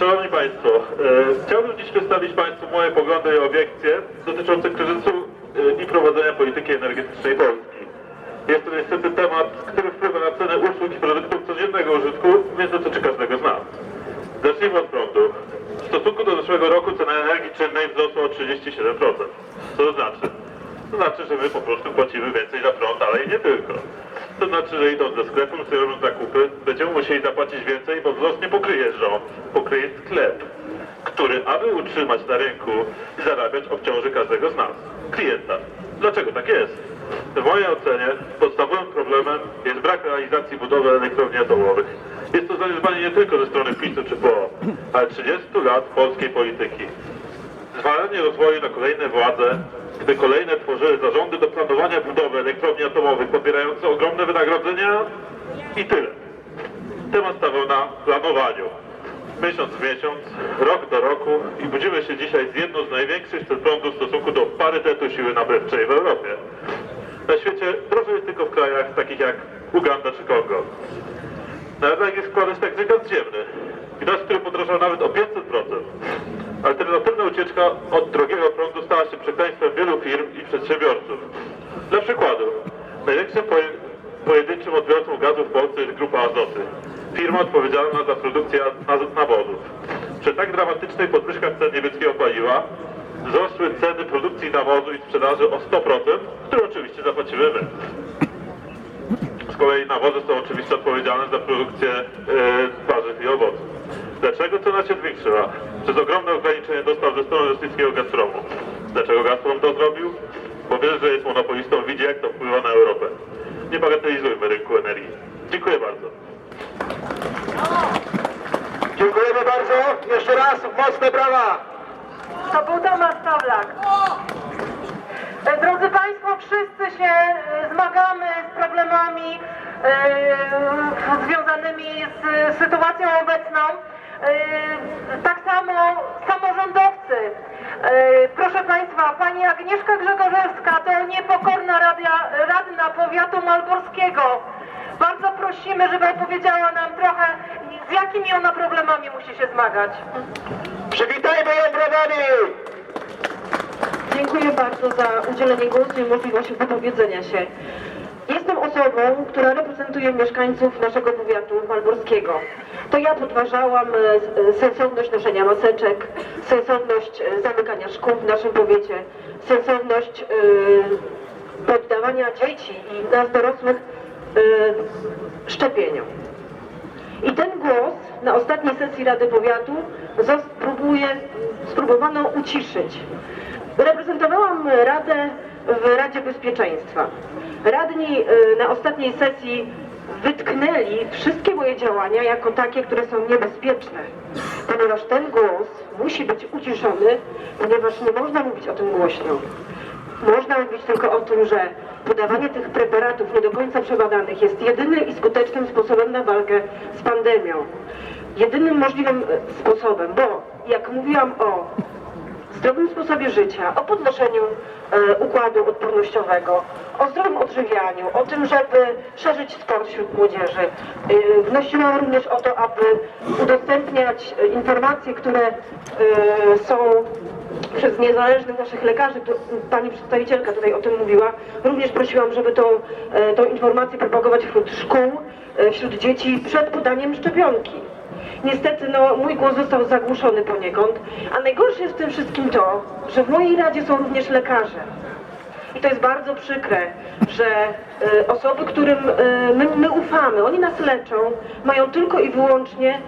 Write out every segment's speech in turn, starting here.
Szanowni Państwo, e, chciałbym dziś przedstawić Państwu moje poglądy i obiekcje dotyczące kryzysu e, i prowadzenia polityki energetycznej Polski. Jest to niestety temat, który wpływa na cenę usług i produktów codziennego użytku, więc dotyczy każdego z nas. Zacznijmy od prądu. W stosunku do zeszłego roku cena energii czynnej wzrosła o 37%. Co to znaczy? To znaczy, że my po prostu płacimy więcej za prąd, ale i nie tylko. To znaczy, że idąc do sklepu, sobie robiąc zakupy, będziemy musieli zapłacić więcej, bo wzrost nie pokryje rząd, pokryje sklep, który, aby utrzymać na rynku i zarabiać, obciąży każdego z nas, klienta. Dlaczego tak jest? W mojej ocenie podstawowym problemem jest brak realizacji budowy elektrowni atomowych. Jest to zaniedbanie nie tylko ze strony PiSu czy PO, ale 30 lat polskiej polityki. Zwalanie rozwoju na kolejne władze, gdy kolejne tworzyły zarządy do planowania budowy elektrowni atomowych pobierające ogromne wynagrodzenia i tyle. Temat stawał na planowaniu. Miesiąc w miesiąc, rok do roku i budzimy się dzisiaj z jedną z największych cen prądu w stosunku do parytetu siły nabywczej w Europie. Na świecie drożej jest tylko w krajach takich jak Uganda czy Kongo. Na rynek jest składać także gaz ziemny. Który podrożał nawet o 500%. Alternatywna ucieczka od drogiego prądu stała się przekleństwem wielu firm i przedsiębiorców. Dla przykładu, największym poje, pojedynczym odbiorcą gazu w Polsce jest Grupa Azoty. Firma odpowiedzialna za produkcję az- nawozów. Przy tak dramatycznej podwyżkach cen niemieckiego paliwa wzrosły ceny produkcji nawozu i sprzedaży o 100%, które oczywiście zapłacimy my. Z kolei nawozy są oczywiście odpowiedzialne za produkcję e, warzyw i owoców. Dlaczego cena się zwiększyła? Przez ogromne ograniczenie dostaw ze strony rosyjskiego Gazpromu. Dlaczego Gazprom to zrobił? Bo wie, że jest monopolistą, widzi jak to wpływa na Europę. Nie bagatelizujmy rynku energii. Dziękuję bardzo. Dziękujemy bardzo. Jeszcze raz mocne brawa. To był Tomasz Pawlak. E, Drodzy Państwo, wszyscy się e, zmagamy z problemami e, związanymi z sytuacją obecną. E, tak samo samorządowcy. E, proszę Państwa, Pani Agnieszka Grzegorzewska to niepokorna radia, radna powiatu malborskiego. Bardzo prosimy, żeby opowiedziała nam trochę, z jakimi ona problemami musi się zmagać. Przywitajmy ją brawami. Dziękuję bardzo za udzielenie głosu i możliwość wypowiedzenia się. Osobą, która reprezentuje mieszkańców naszego powiatu malborskiego. To ja podważałam e, e, sensowność noszenia maseczek, sensowność e, zamykania szkół w naszym powiecie, sensowność poddawania dzieci i nas dorosłych szczepieniom. I ten głos na ostatniej sesji Rady Powiatu próbuje, spróbowano uciszyć. Reprezentowałam Radę w Radzie Bezpieczeństwa. Radni y, na ostatniej sesji wytknęli wszystkie moje działania jako takie, które są niebezpieczne, ponieważ ten głos musi być uciszony, ponieważ nie można mówić o tym głośno. Można mówić tylko o tym, że podawanie tych preparatów nie do końca przebadanych jest jedynym i skutecznym sposobem na walkę z pandemią. Jedynym możliwym e, sposobem, bo jak mówiłam o zdrowym sposobie życia, o podnoszeniu e, układu odpornościowego, o zdrowym odżywianiu, o tym, żeby szerzyć sport wśród młodzieży. E, wnosiłam również o to, aby udostępniać e, informacje, które e, są przez niezależnych naszych lekarzy, pani przedstawicielka tutaj o tym mówiła, również prosiłam, żeby tą, e, tą informację propagować wśród szkół, e, wśród dzieci przed podaniem szczepionki. Niestety, no, mój głos został zagłuszony poniekąd, a najgorsze jest w tym wszystkim to, że w mojej radzie są również lekarze. I to jest bardzo przykre, że e, osoby, którym e, my, my ufamy, oni nas leczą, mają tylko i wyłącznie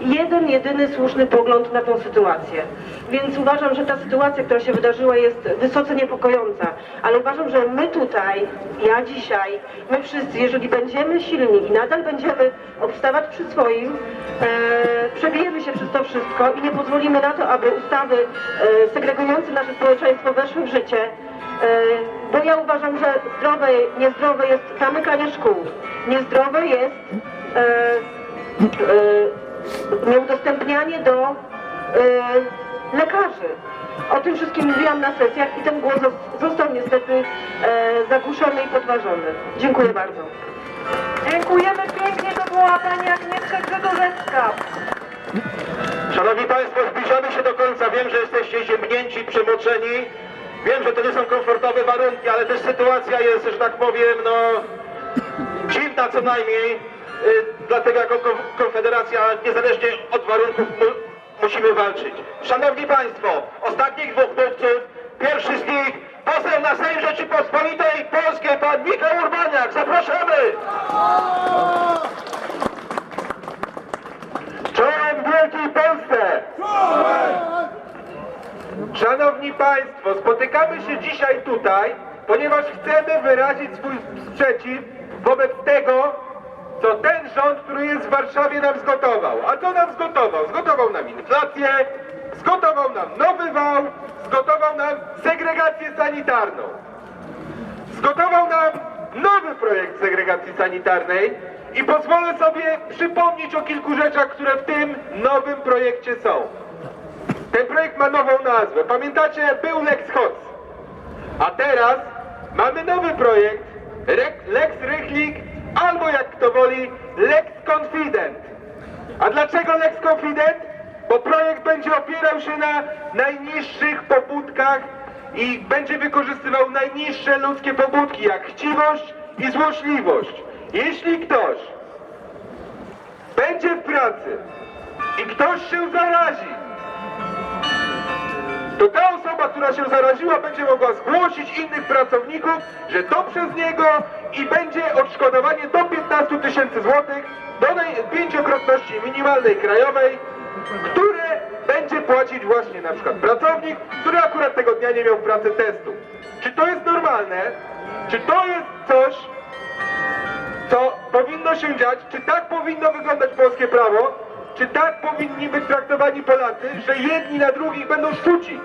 jeden, jedyny słuszny pogląd na tą sytuację. Więc uważam, że ta sytuacja, która się wydarzyła jest wysoce niepokojąca, ale uważam, że my tutaj, ja dzisiaj, my wszyscy, jeżeli będziemy silni i nadal będziemy obstawać przy swoim, e, przebijemy się przez to wszystko i nie pozwolimy na to, aby ustawy e, segregujące nasze społeczeństwo weszły w życie, E, ja uważam, że zdrowe, niezdrowe jest zamykanie szkół. Niezdrowe jest e, e, nieudostępnianie do e, lekarzy. O tym wszystkim mówiłam na sesjach i ten głos zos- został niestety e, zagłuszony i podważony. Dziękuję bardzo. Dziękujemy pięknie, to była Pani Agnieszka Grzegorzewska. Szanowni Państwa, wiem, że jesteście ziemnięci, przemoczeni. Wiem, że to nie są komfortowe warunki, ale też sytuacja jest, że tak powiem, no dziwna co najmniej. Y, Dlatego jako Kon- Konfederacja, niezależnie od warunków, mu, musimy walczyć. Szanowni Państwo, ostatnich dwóch mówców, pierwszy z nich, poseł na Sejm Rzeczypospolitej Polskiej, pan Michał Urbaniak. Zapraszamy! Czołem Wielkiej Polsce! Szanowni Państwo, spotykamy się dzisiaj tutaj, ponieważ chcemy wyrazić swój sprzeciw wobec tego, co ten rząd, który jest w Warszawie nam zgotował. A co nam zgotował? Zgotował nam inflację, zgotował nam nowy wał, zgotował nam segregację sanitarną. Zgotował nam nowy projekt segregacji sanitarnej i pozwolę sobie przypomnieć o kilku rzeczach, które w tym nowym projekcie są. Ten projekt ma nową nazwę. Pamiętacie, był Lex Hoc. A teraz mamy nowy projekt Lex Rychlik albo jak kto woli Lex Confident. A dlaczego Lex Confident? Bo projekt będzie opierał się na najniższych pobudkach i będzie wykorzystywał najniższe ludzkie pobudki, jak chciwość i złośliwość. Jeśli ktoś będzie w pracy i ktoś się zarazi, to ta osoba, która się zaraziła, będzie mogła zgłosić innych pracowników, że to przez niego i będzie odszkodowanie do 15 tysięcy złotych do pięciokrotności minimalnej krajowej, które będzie płacić właśnie na przykład pracownik, który akurat tego dnia nie miał pracy testu. Czy to jest normalne? Czy to jest coś, co powinno się dziać? Czy tak powinno wyglądać polskie prawo? Czy tak powinni być traktowani Polacy, że jedni na drugich będą szczuci?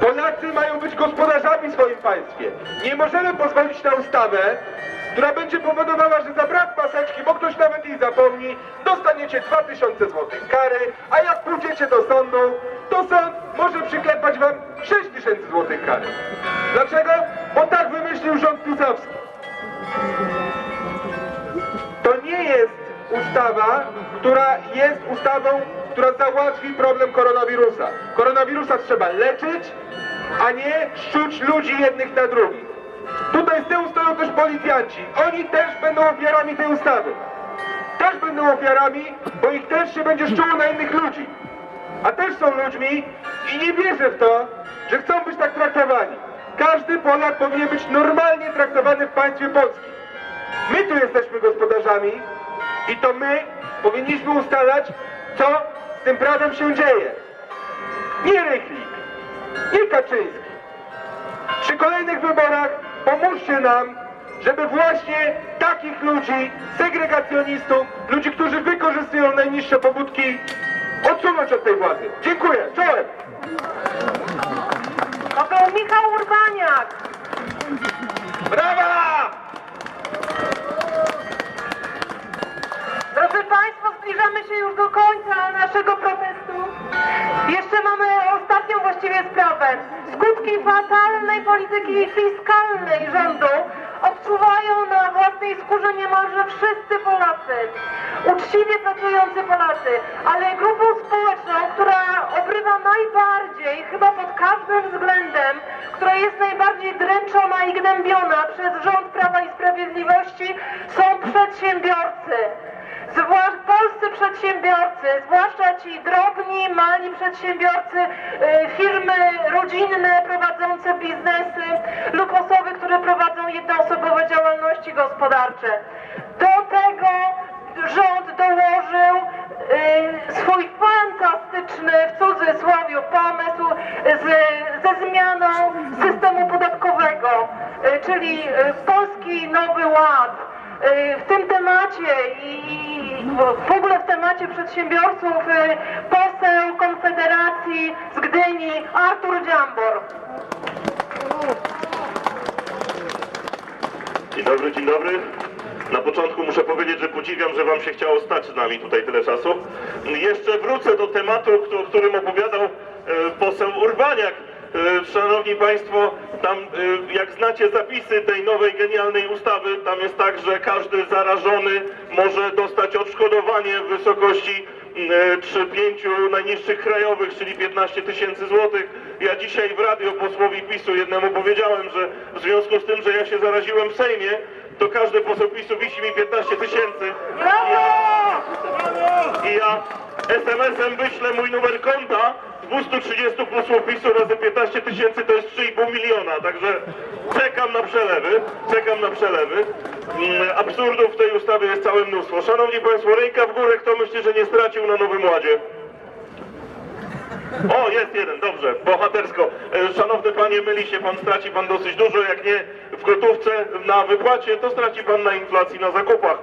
Polacy mają być gospodarzami w swoim państwie. Nie możemy pozwolić na ustawę, która będzie powodowała, że za brak maseczki, bo ktoś nawet jej zapomni, dostaniecie 2000 zł kary, a jak pójdziecie do sądu, to sąd może przyklepać wam 6000 zł kary. Dlaczego? Bo tak wymyślił rząd pisowski. To nie jest ustawa, która jest ustawą, która załatwi problem koronawirusa. Koronawirusa trzeba leczyć, a nie szczuć ludzi jednych na drugich. Tutaj z tyłu stoją też policjanci. Oni też będą ofiarami tej ustawy. Też będą ofiarami, bo ich też się będzie szczuło na innych ludzi. A też są ludźmi i nie wierzę w to, że chcą być tak traktowani. Każdy Polak powinien być normalnie traktowany w państwie polskim. My tu jesteśmy gospodarzami i to my powinniśmy ustalać, co z tym prawem się dzieje. Nie Rychlik, nie Kaczyński. Przy kolejnych wyborach pomóżcie nam, żeby właśnie takich ludzi, segregacjonistów, ludzi, którzy wykorzystują najniższe pobudki, odsunąć od tej władzy. Dziękuję. Czołem. Poseł Michał Urbaniak. Brawa! Zbliżamy się już do końca naszego protestu. Jeszcze mamy ostatnią właściwie sprawę. Skutki fatalnej polityki fiskalnej rządu odczuwają na własnej skórze niemalże wszyscy Polacy. Uczciwie pracujący Polacy, ale grupą społeczną, która obrywa najbardziej, chyba pod każdym względem, która jest najbardziej dręczona i gnębiona przez rząd Prawa i Sprawiedliwości, są przedsiębiorcy. Zwłaszcza polscy przedsiębiorcy, zwłaszcza ci drobni, mali przedsiębiorcy, y, firmy rodzinne prowadzące biznesy lub osoby, które prowadzą jednoosobowe działalności gospodarcze. Do tego rząd dołożył y, swój fantastyczny, w cudzysłowie, pomysł z, ze zmianą systemu podatkowego, y, czyli Polski Nowy Ład. Y, w tym temacie i w ogóle w temacie przedsiębiorców y, poseł Konfederacji z Gdyni Artur Dziambor. Dzień dobry, dzień dobry. Na początku muszę powiedzieć, że podziwiam, że wam się chciało stać z nami tutaj tyle czasu. Jeszcze wrócę do tematu, o którym opowiadał e, poseł Urbaniak. E, Szanowni Państwo, tam e, jak znacie zapisy tej nowej genialnej ustawy, tam jest tak, że każdy zarażony może dostać odszkodowanie w wysokości mm, czy pięciu najniższych krajowych, czyli 15 tysięcy złotych. Ja dzisiaj w radio posłowi PiSu jednemu powiedziałem, że w związku z tym, że ja się zaraziłem w Sejmie, to każdy poseł PiSu wisi mi 15 tysięcy. I ja SMS-em wyślę mój numer konta, 230 posłów PiSu razy 15 tysięcy to jest 3,5 miliona, także czekam na przelewy, czekam na przelewy. Mm, Absurdów w tej ustawie jest całe mnóstwo. Szanowni Państwo, ręka w górę, kto myśli, że nie stracił na Nowym Ładzie? O, jest jeden, dobrze, bohatersko. E, Szanowny panie, myli się pan, straci pan dosyć dużo, jak nie w gotówce na wypłacie, to straci pan na inflacji na zakupach.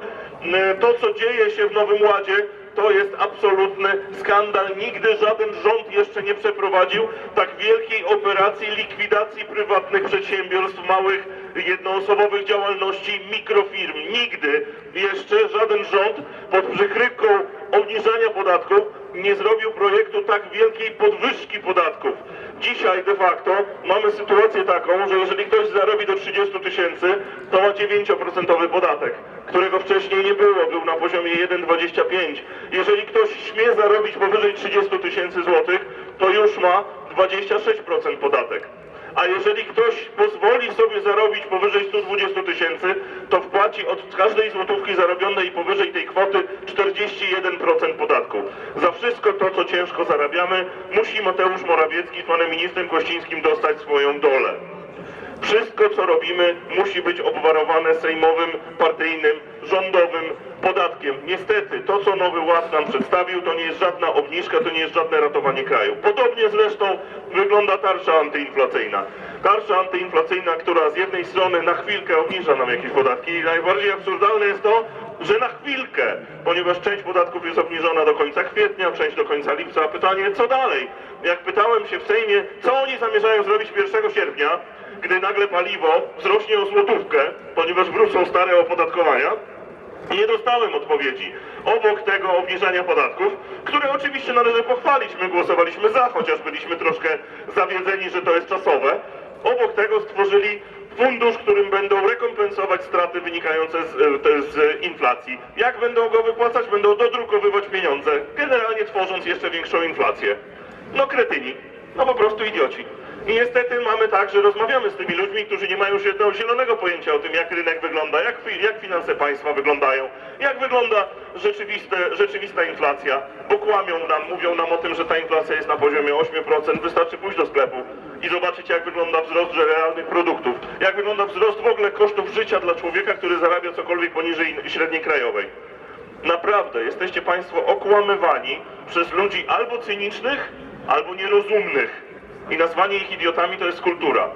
E, To, co dzieje się w Nowym Ładzie, to jest absolutny skandal. Nigdy żaden rząd jeszcze nie przeprowadził tak wielkiej operacji likwidacji prywatnych przedsiębiorstw, małych, jednoosobowych działalności, mikrofirm. Nigdy jeszcze żaden rząd pod przykrywką obniżania podatków nie zrobił projektu tak wielkiej podwyżki podatków. Dzisiaj de facto mamy sytuację taką, że jeżeli ktoś zarobi do 30 tysięcy, to ma 9% podatek, którego wcześniej nie było, był na poziomie 1,25. Jeżeli ktoś śmie zarobić powyżej 30 tysięcy złotych, to już ma 26% podatek. A jeżeli ktoś pozwoli sobie zarobić powyżej 120 tysięcy, to wpłaci od każdej złotówki zarobionej powyżej tej kwoty 41% podatku. Za wszystko to, co ciężko zarabiamy, musi Mateusz Morawiecki z panem ministrem Kościńskim dostać swoją dolę. Wszystko, co robimy, musi być obwarowane sejmowym, partyjnym, rządowym podatkiem. Niestety, to, co Nowy Ład nam przedstawił, to nie jest żadna obniżka, to nie jest żadne ratowanie kraju. Podobnie zresztą wygląda tarcza antyinflacyjna. Tarcza antyinflacyjna, która z jednej strony na chwilkę obniża nam jakieś podatki i najbardziej absurdalne jest to, że na chwilkę, ponieważ część podatków jest obniżona do końca kwietnia, część do końca lipca. Pytanie, co dalej? Jak pytałem się w Sejmie, co oni zamierzają zrobić 1 sierpnia, gdy nagle paliwo wzrośnie o złotówkę, ponieważ wrócą stare opodatkowania, nie dostałem odpowiedzi. Obok tego obniżania podatków, które oczywiście należy pochwalić, my głosowaliśmy za, chociaż byliśmy troszkę zawiedzeni, że to jest czasowe. Obok tego stworzyli fundusz, którym będą rekompensować straty wynikające z, e, z inflacji. Jak będą go wypłacać? Będą dodrukowywać pieniądze, generalnie tworząc jeszcze większą inflację. No kretyni, no po prostu idioci. I niestety mamy tak, że rozmawiamy z tymi ludźmi, którzy nie mają żadnego zielonego pojęcia o tym, jak rynek wygląda, jak, jak finanse państwa wyglądają, jak wygląda rzeczywista inflacja, bo kłamią nam, mówią nam o tym, że ta inflacja jest na poziomie 8%, wystarczy pójść do sklepu i zobaczyć, jak wygląda wzrost realnych produktów, jak wygląda wzrost w ogóle kosztów życia dla człowieka, który zarabia cokolwiek poniżej średniej krajowej. Naprawdę, jesteście Państwo okłamywani przez ludzi albo cynicznych, albo nierozumnych. I nazwanie ich idiotami to jest kultura.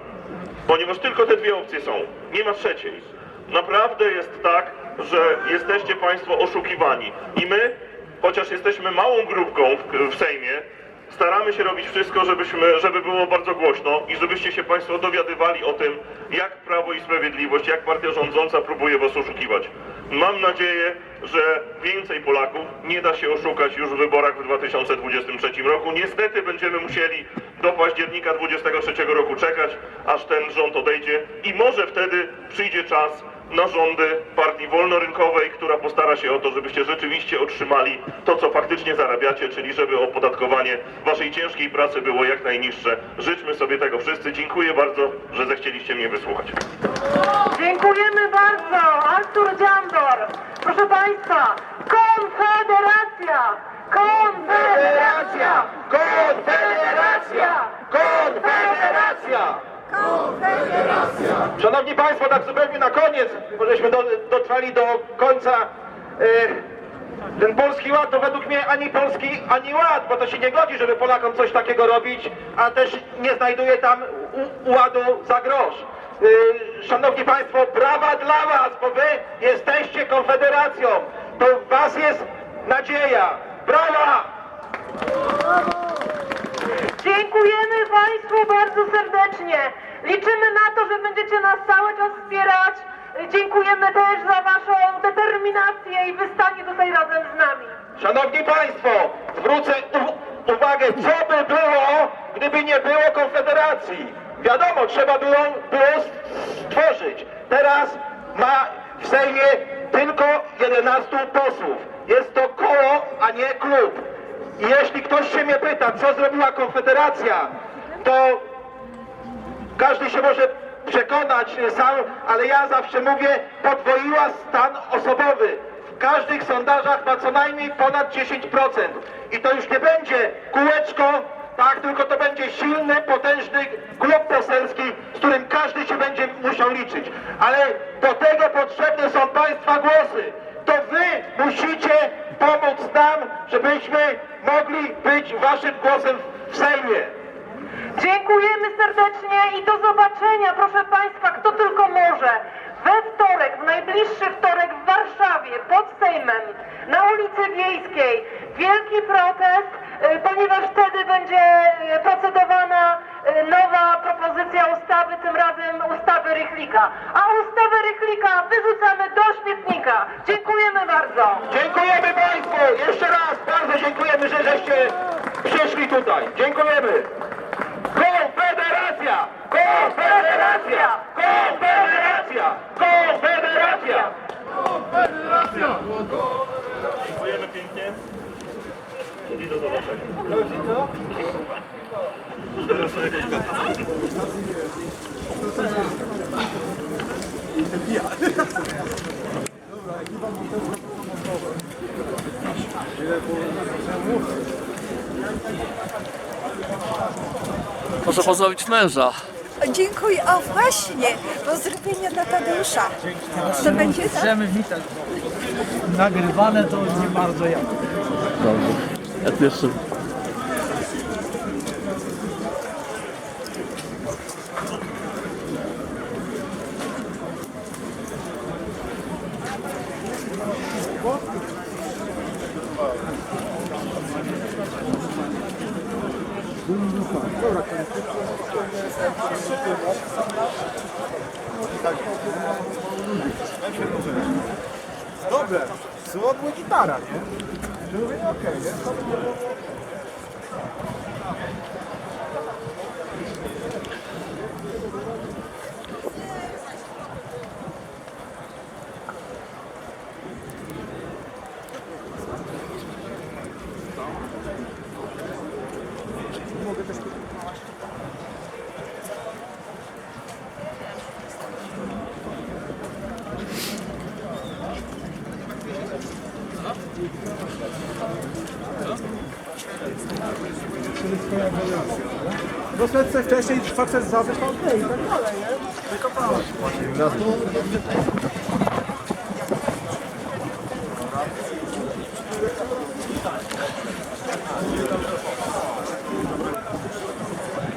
Ponieważ tylko te dwie opcje są. Nie ma trzeciej. Naprawdę jest tak, że jesteście Państwo oszukiwani. I my, chociaż jesteśmy małą grupką w, w Sejmie, staramy się robić wszystko, żebyśmy, żeby było bardzo głośno i żebyście się Państwo dowiadywali o tym, jak Prawo i Sprawiedliwość, jak partia rządząca próbuje Was oszukiwać. Mam nadzieję, że więcej Polaków nie da się oszukać już w wyborach w 2023 roku. Niestety będziemy musieli do października 2023 roku czekać, aż ten rząd odejdzie i może wtedy przyjdzie czas na rządy partii wolnorynkowej, która postara się o to, żebyście rzeczywiście otrzymali to, co faktycznie zarabiacie, czyli żeby opodatkowanie waszej ciężkiej pracy było jak najniższe. Życzmy sobie tego wszyscy. Dziękuję bardzo, że zechcieliście mnie wysłuchać. Dziękujemy bardzo. Artur Dziambor. Proszę Państwa, Konfederacja! Konfederacja! Konfederacja! Konfederacja! Szanowni Państwo, tak zupełnie na koniec, bo żeśmy do, dotrwali do końca. E, ten polski ład to według mnie ani polski, ani ład, bo to się nie godzi, żeby Polakom coś takiego robić, a też nie znajduje tam u, ładu za grosz. E, szanowni Państwo, brawa dla Was, bo Wy jesteście Konfederacją. To w Was jest nadzieja. Brawa! Dziękujemy Państwu bardzo serdecznie. Liczymy na to, że będziecie nas cały czas wspierać. Dziękujemy też za Waszą determinację i wystanie tutaj razem z nami. Szanowni Państwo, zwrócę uwagę, co by było, gdyby nie było Konfederacji. Wiadomo, trzeba było, było stworzyć. Teraz ma w Sejmie tylko 11 posłów. jest to koło, a nie klub. I jeśli ktoś się mnie pyta, co zrobiła Konfederacja, to każdy się może przekonać sam, ale ja zawsze mówię, podwoiła stan osobowy. W każdych sondażach ma co najmniej ponad 10%. I to już nie będzie kółeczko, tak, tylko to będzie silny, potężny klub poselski, z którym każdy się będzie musiał liczyć. Ale do tego potrzebne są Państwa głosy. To Wy musicie pomóc nam, żebyśmy mogli być Waszym głosem w Sejmie. Dziękujemy serdecznie i do zobaczenia, proszę Państwa, kto tylko może. We wtorek, w najbliższy wtorek w Warszawie, pod Sejmem, na ulicy Wiejskiej. Wielki protest, y, ponieważ wtedy będzie y, procedowana nowa propozycja ustawy, tym razem ustawy Rychlika. A ustawę Rychlika wyrzucamy do śmietnika. Dziękujemy bardzo. Dziękujemy Państwu! Jeszcze raz bardzo dziękujemy, że żeście przyszli tutaj. Dziękujemy! Konfederacja! Konfederacja! Konfederacja! Konfederacja! Dziękujemy pięknie. I do zobaczenia. Proszę pozdrowić męża. Dziękuję. O właśnie, pozdrowienia dla Tadeusza. To będzie tak? Chcemy witać. Nagrywane to nie bardzo jak. Ja tu jeszcze... Dobre, słodła gitara, nie? To mówię, no okej, nie? Troszeczkę wcześniej facet okej, i tak dalej, nie? To.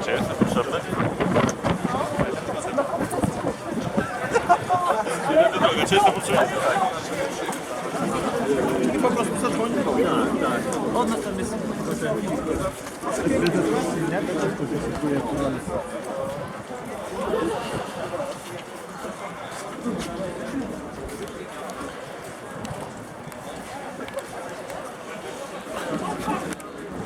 Czy jestem potrzebny? Czy?